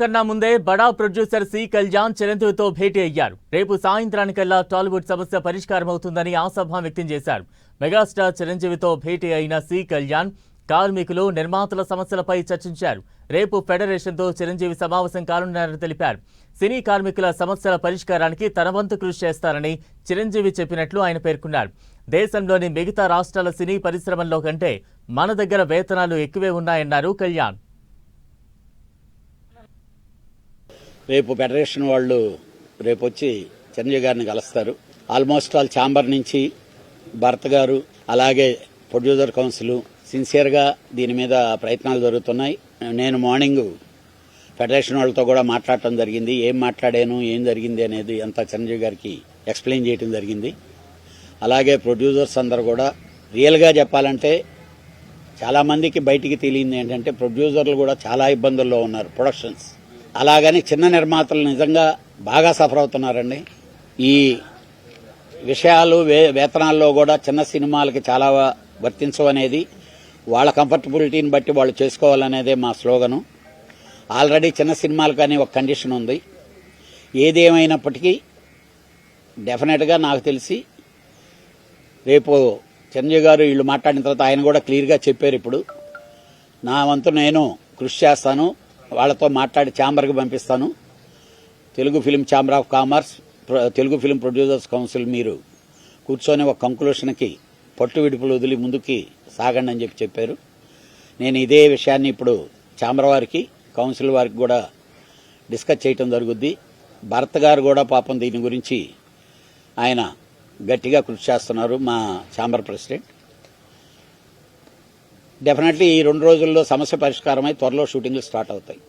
కన్నా ముందే బడా ప్రొడ్యూసర్ సి కళ్యాణ్ చిరంజీవితో భేటీ అయ్యారు. రేపు సాయంత్రానికల్లా టాలీవుడ్ సమస్య పరిష్కారం అవుతుందని ఆశాభావం వ్యక్తం చేశారు. మెగాస్టార్ చిరంజీవితో భేటీ అయిన సి కళ్యాణ్ కార్మికులు నిర్మాతల సమస్యలపై చర్చించారు. రేపు ఫెడరేషన్తో చిరంజీవి సమావేశం కానున్నారని తెలిపారు. సినీ కార్మికుల సమస్యల పరిష్కారానికి తన వంతు కృషి చేస్తారని చిరంజీవి చెప్పినట్లు ఆయన పేర్కొన్నారు. దేశంలోని మిగతా రాష్ట్రాల సినీ పరిశ్రమల్లో కంటే మన దగ్గర వేతనాలు ఎక్కువే ఉన్నాయన్నారు కళ్యాణ్. రేపు ఫెడరేషన్ వాళ్ళు రేపు వచ్చి చిరంజీవి గారిని కలుస్తారు. ఆల్మోస్ట్ ఆల్ ఛాంబర్ నుంచి భరత్ గారు అలాగే ప్రొడ్యూసర్ కౌన్సిల్ సిన్సియర్గా దీని మీద ప్రయత్నాలు జరుగుతున్నాయి. నేను మార్నింగ్ ఫెడరేషన్ వాళ్ళతో కూడా మాట్లాడటం జరిగింది. ఏం మాట్లాడాను ఏం జరిగింది అనేది అంతా చిరంజీవి గారికి ఎక్స్ప్లెయిన్ చేయడం జరిగింది. అలాగే ప్రొడ్యూసర్స్ అందరు కూడా రియల్గా చెప్పాలంటే చాలామందికి బయటికి తెలియంది ఏంటంటే ప్రొడ్యూసర్లు కూడా చాలా ఇబ్బందుల్లో ఉన్నారు ప్రొడక్షన్స్. అలాగని చిన్న నిర్మాతలు నిజంగా బాగా సఫర్ అవుతున్నారండి. ఈ విషయాలు వే వేతనాల్లో కూడా చిన్న సినిమాలకి చాలా వర్తించవనేది వాళ్ళ కంఫర్టబిలిటీని బట్టి వాళ్ళు చేసుకోవాలనేదే మా స్లోగను. ఆల్రెడీ చిన్న సినిమాలకు కానీ ఒక కండిషన్ ఉంది. ఏది డెఫినెట్గా నాకు తెలిసి రేపు చిరంజీవి గారు వీళ్ళు మాట్లాడిన తర్వాత ఆయన కూడా క్లియర్గా చెప్పారు ఇప్పుడు. నా వంతు నేను కృషి చేస్తాను. వాళ్ళతో మాట్లాడి ఛాంబర్కి పంపిస్తాను. Telugu film chamber of commerce Telugu film producers council మీరు కూర్చొని ఒక కంక్లూషన్కి పట్టు విడుపులు వదిలి ముందుకి సాగండి అని చెప్పి చెప్పారు. నేను ఇదే విషయాన్ని ఇప్పుడు ఛాంబర్ వారికి కౌన్సిల్ వారికి కూడా డిస్కస్ చేయటం జరుగుద్ది. భరత్ గారు కూడా పాపం దీని గురించి ఆయన గట్టిగా కృషి చేస్తున్నారు మా ఛాంబర్ ప్రెసిడెంట్. డెఫినెట్లీ ఈ రెండు రోజుల్లో సమస్య పరిష్కారమై త్వరలో షూటింగ్లు స్టార్ట్ అవుతాయి.